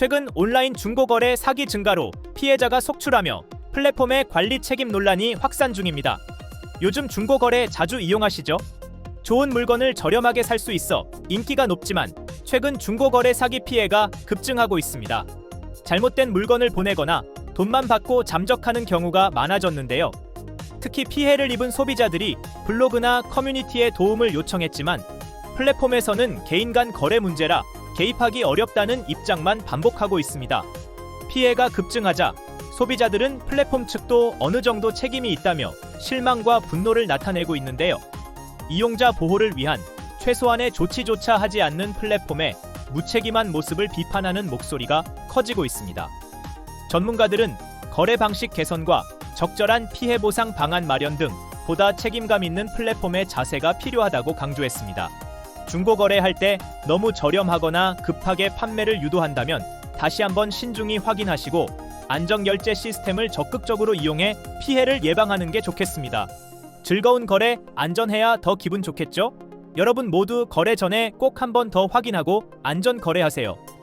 최근 온라인 중고거래 사기 증가로 피해자가 속출하며 플랫폼의 관리 책임 논란이 확산 중입니다. 요즘 중고거래 자주 이용하시죠? 좋은 물건을 저렴하게 살 수 있어 인기가 높지만 최근 중고거래 사기 피해가 급증하고 있습니다. 잘못된 물건을 보내거나 돈만 받고 잠적하는 경우가 많아졌는데요. 특히 피해를 입은 소비자들이 블로그나 커뮤니티에 도움을 요청했지만 플랫폼에서는 개인 간 거래 문제라 개입하기 어렵다는 입장만 반복하고 있습니다. 피해가 급증하자 소비자들은 플랫폼 측도 어느 정도 책임이 있다며 실망과 분노를 나타내고 있는데요. 이용자 보호를 위한 최소한의 조치조차 하지 않는 플랫폼의 무책임한 모습을 비판하는 목소리가 커지고 있습니다. 전문가들은 거래 방식 개선과 적절한 피해 보상 방안 마련 등 보다 책임감 있는 플랫폼의 자세가 필요하다고 강조했습니다. 중고 거래할 때 너무 저렴하거나 급하게 판매를 유도한다면 다시 한번 신중히 확인하시고 안정 결제 시스템을 적극적으로 이용해 피해를 예방하는 게 좋겠습니다. 즐거운 거래 안전해야 더 기분 좋겠죠? 여러분 모두 거래 전에 꼭 한번 더 확인하고 안전 거래하세요.